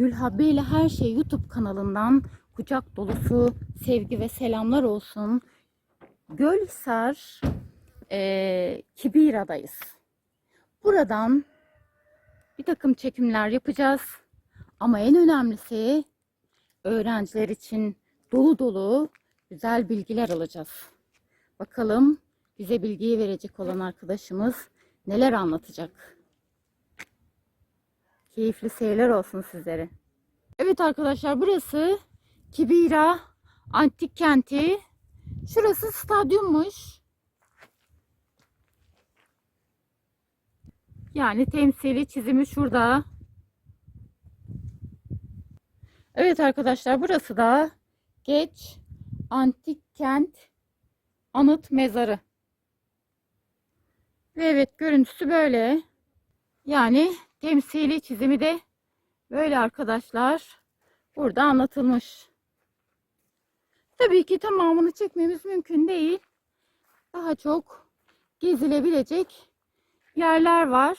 Gülhabbe ile Her Şey YouTube kanalından kucak dolusu sevgi ve selamlar olsun. Gölhisar eee Kibira'dayız. Buradan bir takım çekimler yapacağız. Ama en önemlisi öğrenciler için dolu dolu güzel bilgiler alacağız. Bakalım bize bilgiyi verecek olan arkadaşımız neler anlatacak. Keyifli seyirler olsun sizlere. Evet arkadaşlar burası Kibira Antik Kenti. Şurası stadyummuş. Yani temsili çizimi şurada. Evet arkadaşlar burası da Geç Antik Kent Anıt Mezarı. Ve evet görüntüsü böyle. Yani temsili çizimi de böyle arkadaşlar. Burada anlatılmış. Tabii ki tamamını çekmemiz mümkün değil. Daha çok gezilebilecek yerler var.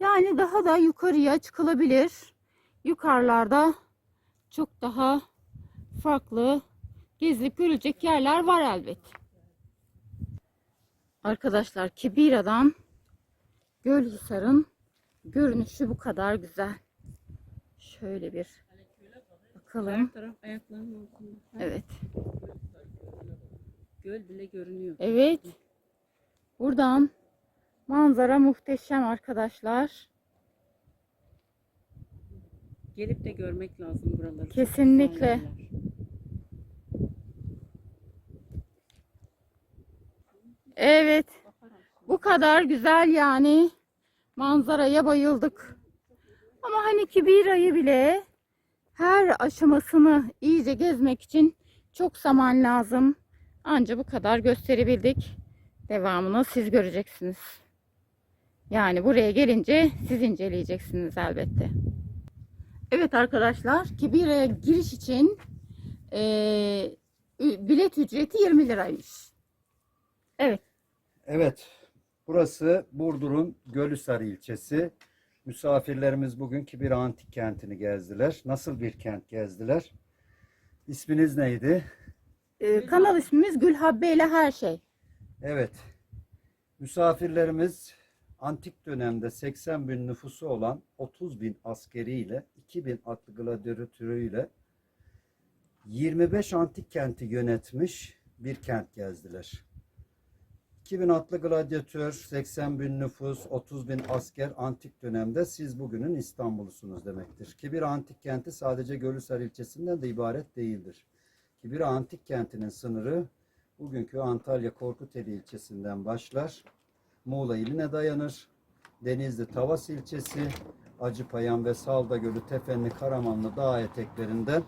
Yani daha da yukarıya çıkılabilir. Yukarılarda çok daha farklı gezilip görülecek yerler var elbet. Arkadaşlar Kibira'dan Gölhisar'ın görünüşü bu kadar güzel. Şöyle bir bakalım. Ayaklarının altında. Evet. Göl bile görünüyor. Evet. Buradan manzara muhteşem arkadaşlar. Gelip de görmek lazım buraları. Kesinlikle. Evet. Bu kadar güzel yani. Manzaraya bayıldık. Ama hani Kibira'yı bile her aşamasını iyice gezmek için çok zaman lazım. Anca bu kadar gösterebildik. Devamını siz göreceksiniz. Yani buraya gelince siz inceleyeceksiniz elbette. Evet arkadaşlar, Kibira'ya giriş için ü- bilet ücreti 20 liraymış. Evet. Evet, burası Burdur'un Gölhisar ilçesi. Misafirlerimiz bugün Kibir Antik Kenti'ni gezdiler. Nasıl bir kent gezdiler? İsminiz neydi? Ee, kanal ismimiz Gülhabbe ile her şey. Evet, misafirlerimiz antik dönemde 80 bin nüfusu olan 30 bin askeriyle, 2 bin atlı gladyatörüyle 25 antik kenti yönetmiş bir kent gezdiler. 2000 atlı gladyatör, 80 bin nüfus, 30 bin asker antik dönemde siz bugünün İstanbul'usunuz demektir. Kibir antik kenti sadece Gölhisar ilçesinden de ibaret değildir. Kibir antik kentinin sınırı bugünkü Antalya Korkuteli ilçesinden başlar. Muğla iline dayanır. Denizli Tavas ilçesi, Acıpayam ve Salda Gölü, Tefenli, Karamanlı dağ eteklerinden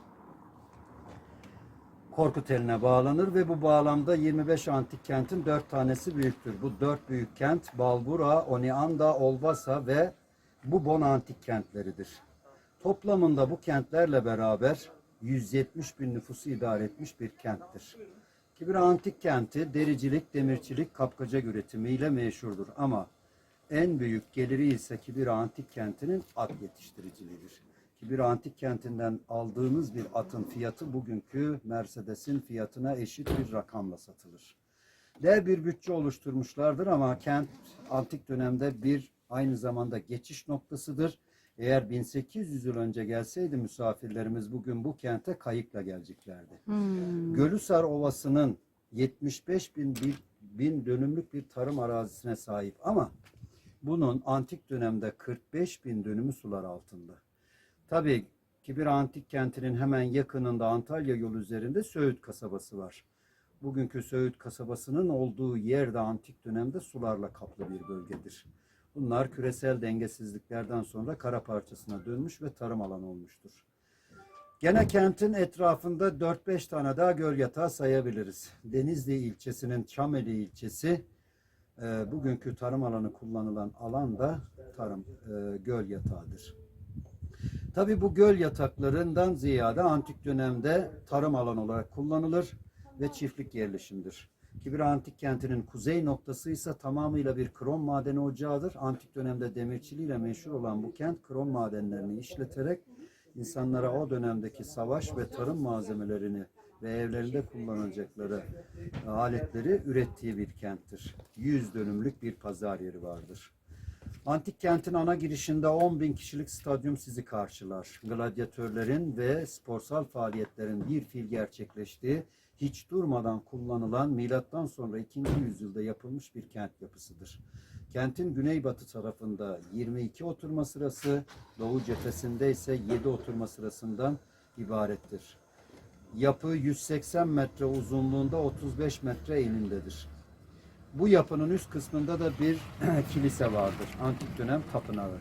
Korkuteli'ne bağlanır ve bu bağlamda 25 antik kentin 4 tanesi büyüktür. Bu 4 büyük kent Balbura, Onianda, Olvasa ve Bubon antik kentleridir. Toplamında bu kentlerle beraber 170 bin nüfusu idare etmiş bir kenttir. Kibir antik kenti dericilik, demirçilik, kapkacak üretimiyle meşhurdur ama en büyük geliri ise Kibir antik kentinin at yetiştiriciliğidir. Kibir antik kentinden aldığınız bir atın fiyatı bugünkü Mercedes'in fiyatına eşit bir rakamla satılır. Dev bir bütçe oluşturmuşlardır ama kent antik dönemde bir aynı zamanda geçiş noktasıdır. Eğer 1800 yıl önce gelseydi misafirlerimiz bugün bu kente kayıkla geleceklerdi. Hmm. Gölhisar Ovası'nın 75 bin, bin, bin dönümlük bir tarım arazisine sahip ama bunun antik dönemde 45 bin dönümü sular altında. Tabii Kibir Antik Kenti'nin hemen yakınında Antalya yolu üzerinde Söğüt kasabası var. Bugünkü Söğüt kasabasının olduğu yer de antik dönemde sularla kaplı bir bölgedir. Bunlar küresel dengesizliklerden sonra kara parçasına dönmüş ve tarım alanı olmuştur. Gene kentin etrafında 4-5 tane daha göl yatağı sayabiliriz. Denizli ilçesinin Çameli ilçesi e, bugünkü tarım alanı kullanılan alan da tarım e, göl yatağıdır. Tabi bu göl yataklarından ziyade antik dönemde tarım alanı olarak kullanılır ve çiftlik yerleşimdir. Kibir Antik Kenti'nin kuzey noktası ise tamamıyla bir krom madeni ocağıdır. Antik dönemde demirçiliğiyle meşhur olan bu kent krom madenlerini işleterek insanlara o dönemdeki savaş ve tarım malzemelerini ve evlerinde kullanacakları aletleri ürettiği bir kenttir. 100 dönümlük bir pazar yeri vardır. Antik kentin ana girişinde 10 bin kişilik stadyum sizi karşılar. Gladyatörlerin ve sporsal faaliyetlerin bir fil gerçekleştiği, hiç durmadan kullanılan milattan sonra 2. yüzyılda yapılmış bir kent yapısıdır. Kentin güneybatı tarafında 22 oturma sırası, doğu cephesinde ise 7 oturma sırasından ibarettir. Yapı 180 metre uzunluğunda 35 metre enindedir. Bu yapının üst kısmında da bir kilise vardır. Antik dönem tapınağı.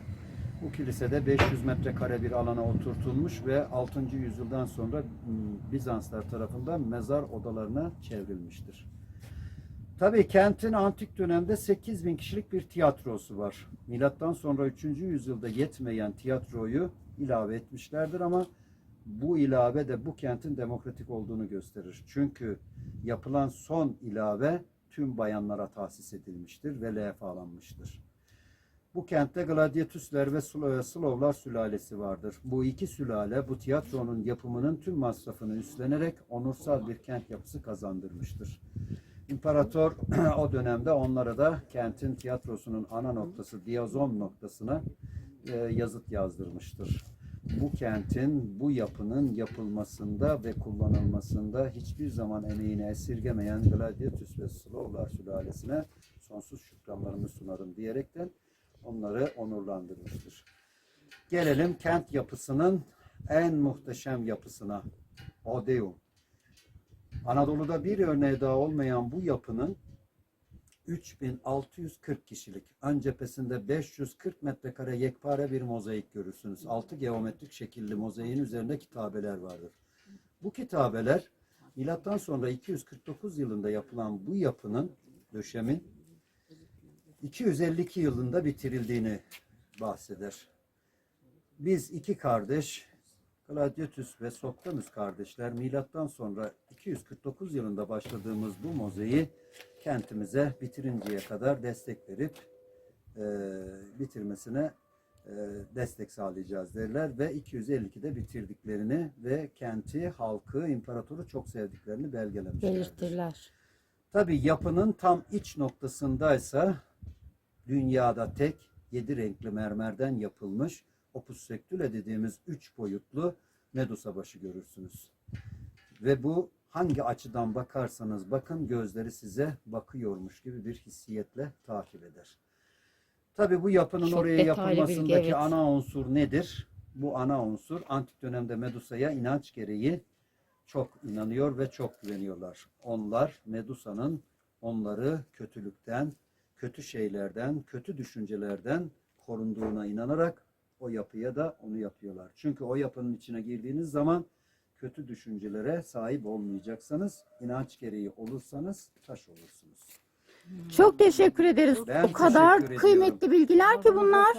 Bu kilisede 500 metrekare bir alana oturtulmuş ve 6. yüzyıldan sonra m, Bizanslar tarafından mezar odalarına çevrilmiştir. Tabii kentin antik dönemde 8 bin kişilik bir tiyatrosu var. Milattan sonra 3. yüzyılda yetmeyen tiyatroyu ilave etmişlerdir ama bu ilave de bu kentin demokratik olduğunu gösterir. Çünkü yapılan son ilave tüm bayanlara tahsis edilmiştir ve lefalanmıştır. Bu kentte Gladiatusler ve Slo- Slovlar sülalesi vardır. Bu iki sülale bu tiyatronun yapımının tüm masrafını üstlenerek onursal bir kent yapısı kazandırmıştır. İmparator o dönemde onlara da kentin tiyatrosunun ana noktası Diazon noktasına e, yazıt yazdırmıştır. Bu kentin, bu yapının yapılmasında ve kullanılmasında hiçbir zaman emeğini esirgemeyen Gladiatus ve Slovlar sülalesine sonsuz şükranlarımı sunarım diyerekten onları onurlandırmıştır. Gelelim kent yapısının en muhteşem yapısına. Odeum. Anadolu'da bir örneği daha olmayan bu yapının 3640 kişilik ön cephesinde 540 metrekare yekpare bir mozaik görürsünüz. Altı geometrik şekilli mozaiğin üzerinde kitabeler vardır. Bu kitabeler milattan sonra 249 yılında yapılan bu yapının döşemin 252 yılında bitirildiğini bahseder. Biz iki kardeş Gladiatus ve Soktanus kardeşler milattan sonra 249 yılında başladığımız bu mozaiği kentimize bitirinceye kadar destek verip e, bitirmesine e, destek sağlayacağız derler ve 252'de bitirdiklerini ve kenti, halkı, imparatoru çok sevdiklerini belgelemişlerdir. Belirtirler. Tabi yapının tam iç noktasındaysa dünyada tek yedi renkli mermerden yapılmış opus sectule dediğimiz üç boyutlu Medusa başı görürsünüz. Ve bu hangi açıdan bakarsanız bakın gözleri size bakıyormuş gibi bir hissiyetle takip eder. Tabi bu yapının Çok oraya detaylı bilgi, yapılmasındaki evet. ana unsur nedir? Bu ana unsur antik dönemde Medusa'ya inanç gereği çok inanıyor ve çok güveniyorlar. Onlar Medusa'nın onları kötülükten, kötü şeylerden, kötü düşüncelerden korunduğuna inanarak o yapıya da onu yapıyorlar. Çünkü o yapının içine girdiğiniz zaman kötü düşüncelere sahip olmayacaksanız, inanç gereği olursanız taş olursunuz. Çok teşekkür ederiz. Ben o kadar teşekkür kıymetli bilgiler ki bunlar.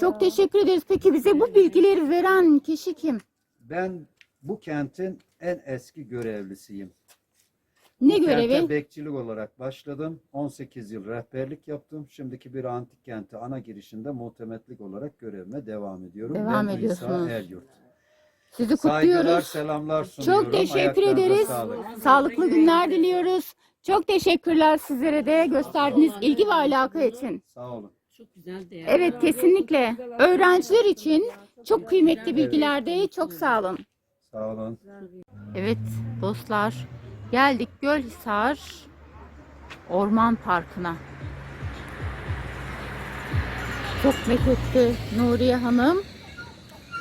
Çok teşekkür ederiz. Peki bize bu bilgileri veren kişi kim? Ben bu kentin en eski görevlisiyim. Ne Bu kente görevi? bekçilik olarak başladım. 18 yıl rehberlik yaptım. Şimdiki bir antik kenti ana girişinde muhtemetlik olarak görevime devam ediyorum. Devam ben ediyorsunuz. İsa Eryurt. Sizi Saygılar, kutluyoruz. selamlar sunuyorum. Çok teşekkür Ayaklarınıza ederiz. sağlık. Sağlıklı günler diliyoruz. Çok teşekkürler sizlere de gösterdiğiniz ilgi ve alaka için. Sağ olun. Çok güzel değerli. Evet kesinlikle. Öğrenciler için çok kıymetli bilgilerde çok sağ olun. Sağ olun. Evet dostlar geldik Gölhisar Orman Parkı'na. Çok methetti Nuriye Hanım.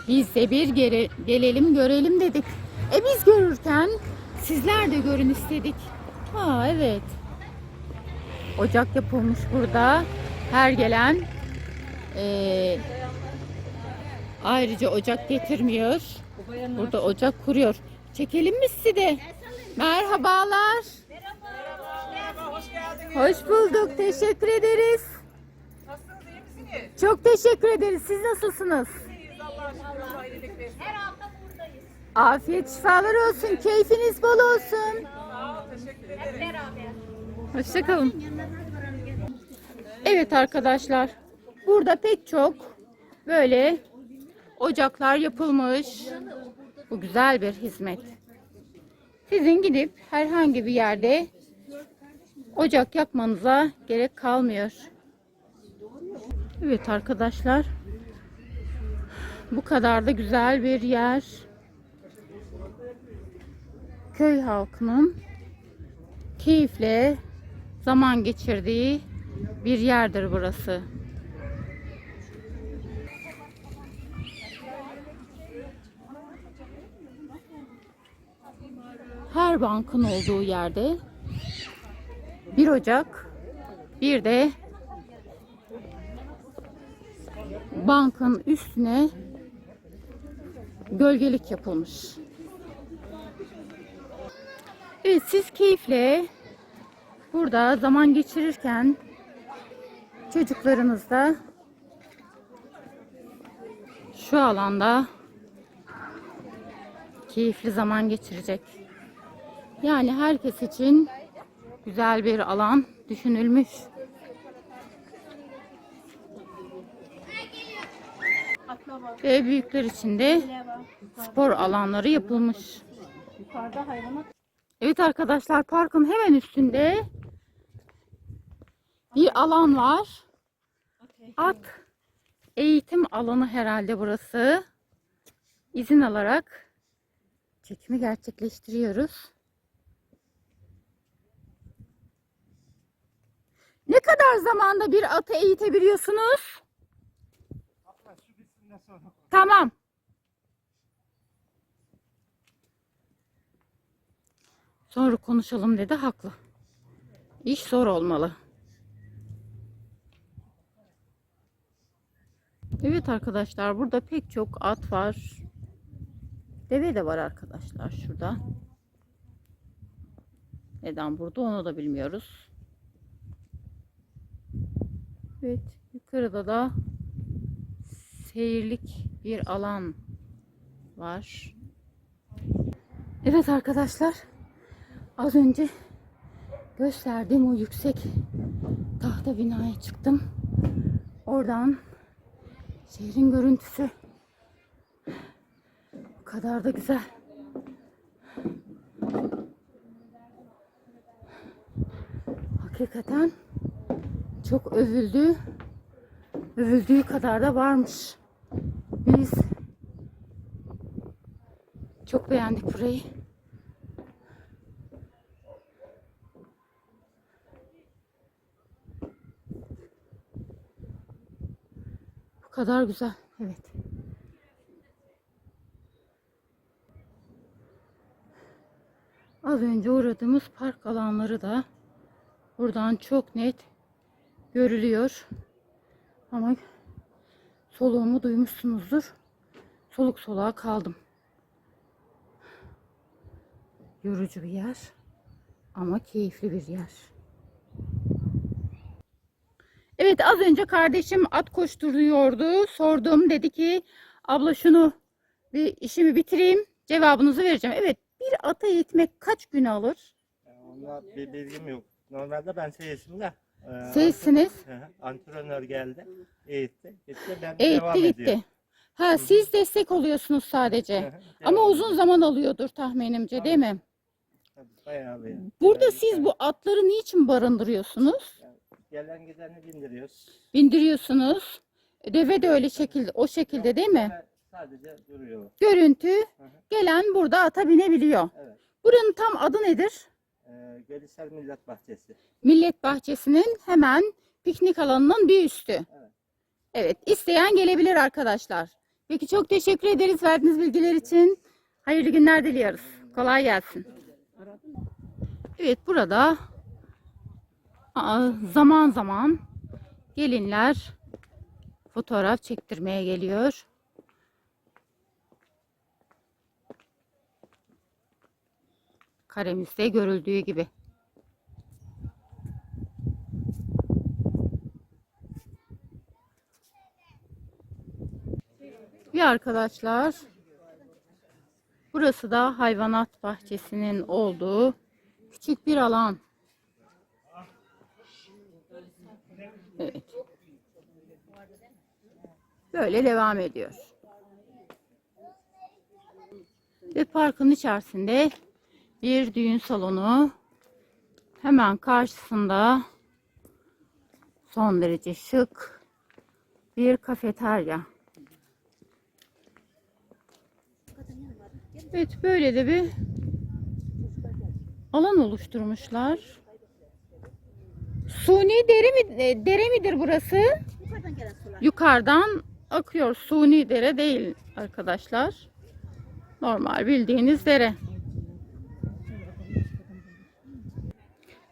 Biz de bir gere- gelelim görelim dedik. E biz görürken sizler de görün istedik. Ha evet. Ocak yapılmış burada. Her gelen eee, ayrıca ocak getirmiyor. Burada ocak kuruyor. Çekelim mi sizi de? Merhabalar. Hoş bulduk. Teşekkür ederiz. Nasılsınız, iyi misiniz? Çok teşekkür ederiz. Siz nasılsınız? İyiyiz, Allah'a şükür, Allah iyilik versin. Afiyet şifalar olsun. Keyfiniz bol olsun. Sağ ol, teşekkür ederim. Hoşçakalın. Evet arkadaşlar. Burada pek çok böyle ocaklar yapılmış. Bu güzel bir hizmet. Sizin gidip herhangi bir yerde ocak yakmanıza gerek kalmıyor. Evet arkadaşlar. Bu kadar da güzel bir yer. Köy halkının keyifle zaman geçirdiği bir yerdir burası. Her bankın olduğu yerde bir ocak, bir de bankın üstüne gölgelik yapılmış. Evet siz keyifle burada zaman geçirirken çocuklarınız da şu alanda keyifli zaman geçirecek. Yani herkes için güzel bir alan düşünülmüş. Ve büyükler için de spor alanları yapılmış. Evet arkadaşlar parkın hemen üstünde bir alan var. At eğitim alanı herhalde burası. İzin alarak çekimi gerçekleştiriyoruz. Ne kadar zamanda bir atı eğitebiliyorsunuz? Tamam. Sonra konuşalım dedi haklı. İş zor olmalı. Evet arkadaşlar burada pek çok at var. Deve de var arkadaşlar şurada. Neden burada onu da bilmiyoruz. Evet yukarıda da seyirlik bir alan var. Evet arkadaşlar az önce gösterdiğim o yüksek tahta binaya çıktım. Oradan şehrin görüntüsü bu kadar da güzel. Hakikaten çok övüldü. Övüldüğü kadar da varmış. Biz çok beğendik burayı. Bu kadar güzel. Evet. Az önce uğradığımız park alanları da buradan çok net görülüyor. Ama soluğumu duymuşsunuzdur. Soluk soluğa kaldım. Yorucu bir yer ama keyifli bir yer. Evet az önce kardeşim at koşturuyordu. Sordum dedi ki abla şunu bir işimi bitireyim cevabınızı vereceğim. Evet bir ata eğitmek kaç gün alır? Onda bir bilgim yok. Normalde ben seyisim de. E, Seyissiniz. Hı hı, Antrenör geldi, eğitti, gitti. Ben devam Eğitti gitti. ediyorum. Ha siz destek oluyorsunuz sadece. Ama devam uzun zaman alıyordur tahminimce değil mi? Bayağı bir. Burada Yani siz bu atları niçin barındırıyorsunuz? Gelen gideni bindiriyoruz. Bindiriyorsunuz. Deve de öyle şekilde o şekilde değil mi? Ve Sadece duruyor. Görüntü gelen burada ata binebiliyor. Evet. Buranın tam adı nedir? Ee, Gölisel Millet Bahçesi. Millet Bahçesi'nin hemen piknik alanının bir üstü. Evet. Evet, isteyen gelebilir arkadaşlar. Peki çok teşekkür ederiz verdiğiniz bilgiler için. Hayırlı günler diliyoruz. Kolay gelsin. Evet, burada zaman zaman gelinler fotoğraf çektirmeye geliyor. Karemizde görüldüğü gibi. Ve arkadaşlar burası da hayvanat bahçesinin olduğu küçük bir alan. Evet. Böyle devam ediyor. Ve parkın içerisinde bir düğün salonu. Hemen karşısında son derece şık bir kafeterya. Evet böyle de bir alan oluşturmuşlar. Suni dere mi e, dere midir burası? Yukarıdan akıyor. Suni dere değil arkadaşlar. Normal bildiğiniz dere.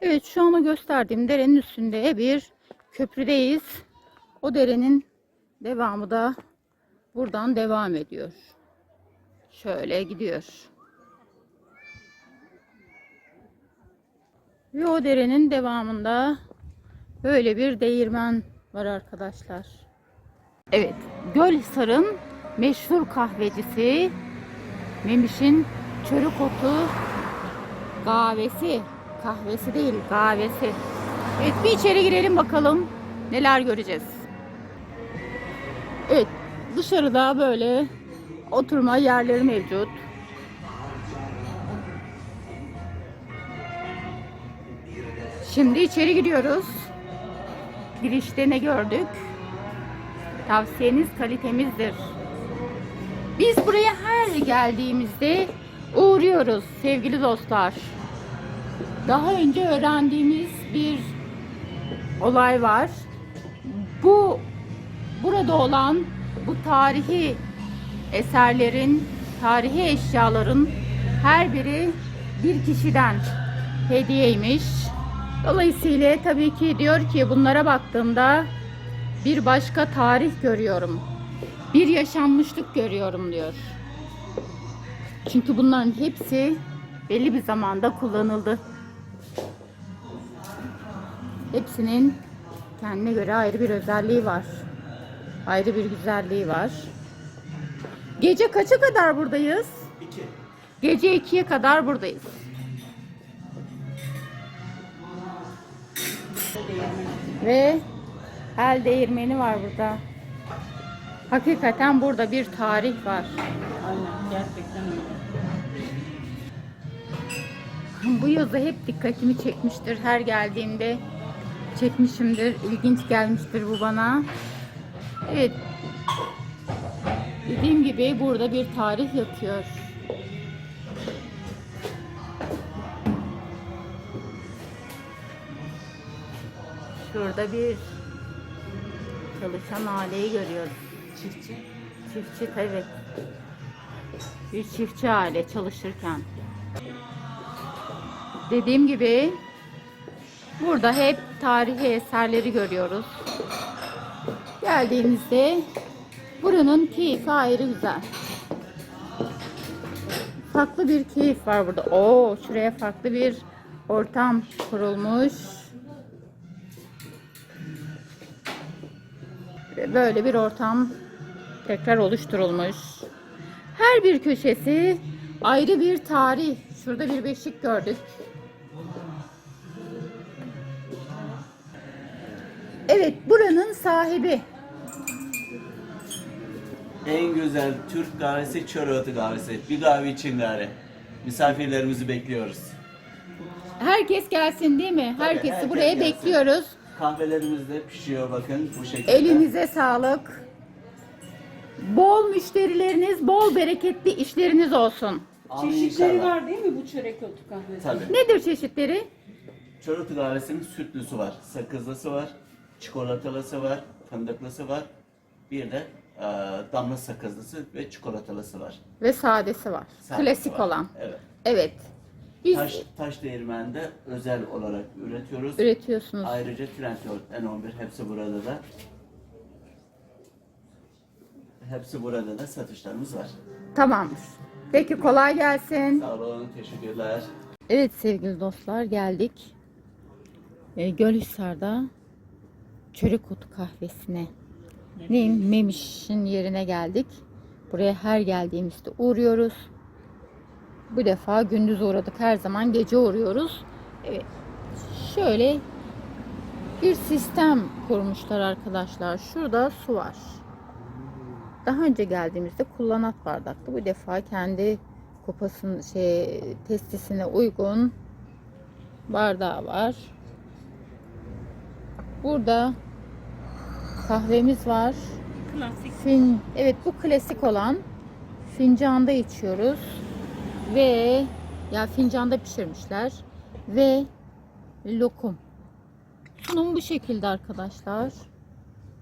Evet şu anda gösterdiğim derenin üstünde bir köprüdeyiz. O derenin devamı da buradan devam ediyor. Şöyle gidiyor. Ve o derenin devamında böyle bir değirmen var arkadaşlar. Evet, Gölhisar'ın meşhur kahvecisi Memiş'in çörük otu kahvesi. Kahvesi değil, kahvesi. Evet, bir içeri girelim bakalım neler göreceğiz. Evet, dışarıda böyle oturma yerleri mevcut. Şimdi içeri giriyoruz. Girişte ne gördük? Tavsiyeniz kalitemizdir. Biz buraya her geldiğimizde uğruyoruz sevgili dostlar. Daha önce öğrendiğimiz bir olay var. Bu burada olan bu tarihi eserlerin, tarihi eşyaların her biri bir kişiden hediyeymiş. Dolayısıyla tabii ki diyor ki bunlara baktığımda bir başka tarih görüyorum. Bir yaşanmışlık görüyorum diyor. Çünkü bunların hepsi belli bir zamanda kullanıldı. Hepsinin kendine göre ayrı bir özelliği var. Ayrı bir güzelliği var. Gece kaça kadar buradayız? Gece 2'ye kadar buradayız. Ve el değirmeni var burada. Hakikaten burada bir tarih var. Aynen gerçekten öyle. Bu yazı hep dikkatimi çekmiştir. Her geldiğimde çekmişimdir. İlginç gelmiştir bu bana. Evet. Dediğim gibi burada bir tarih yatıyor. Şurada bir çalışan aileyi görüyoruz. Çiftçi. Çiftçi evet. Bir çiftçi aile çalışırken. Dediğim gibi burada hep tarihi eserleri görüyoruz. Geldiğimizde buranın keyfi ayrı güzel. Farklı bir keyif var burada. Oo, şuraya farklı bir ortam kurulmuş. Böyle bir ortam tekrar oluşturulmuş. Her bir köşesi ayrı bir tarih. Şurada bir beşik gördük. Evet, buranın sahibi. En güzel Türk kahvesi Çöroğlu kahvesi. Bir kahve için gari. Misafirlerimizi bekliyoruz. Herkes gelsin değil mi? Herkesi herkes buraya gelsin. bekliyoruz. Kahvelerimiz de pişiyor bakın bu şekilde. Elinize sağlık. Bol müşterileriniz, bol bereketli işleriniz olsun. Amin Çeşitleri inşallah. var değil mi bu çörek otu kahvesi? Tabii. Nedir çeşitleri? Çöroğlu kahvesinin sütlüsü var, sakızlısı var, çikolatalısı var, fındıklısı var. Bir de e, damla sakızlısı ve çikolatalısı var. Ve sadesi var. Sadece Klasik var. olan. Evet. Evet. Biz Taş, taş değirmende özel olarak üretiyoruz. üretiyorsunuz. Ayrıca Trendyol N11 hepsi burada da. Hepsi burada da satışlarımız var. Tamamdır. Peki kolay gelsin. Sağ olun, teşekkürler. Evet sevgili dostlar geldik. E, Gölhisar'da Çörek Otu Kahvesi'ne. Neyim? Memiş'in yerine geldik. Buraya her geldiğimizde uğruyoruz. Bu defa gündüz uğradık. Her zaman gece uğruyoruz. Evet. Şöyle bir sistem kurmuşlar arkadaşlar. Şurada su var. Daha önce geldiğimizde kullanat bardaktı. Bu defa kendi kupasının şey testisine uygun bardağı var. Burada kahvemiz var. Klasik. Fin, evet bu klasik olan fincanda içiyoruz ve ya fincanda pişirmişler ve lokum. Sunum bu şekilde arkadaşlar.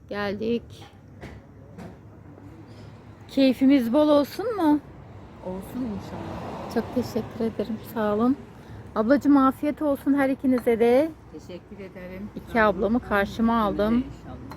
Geldik. Keyfimiz bol olsun mu? Olsun inşallah. Çok teşekkür ederim. Sağ olun. Ablacığım afiyet olsun her ikinize de. Teşekkür ederim. İki ablamı karşıma aldım. İnşallah.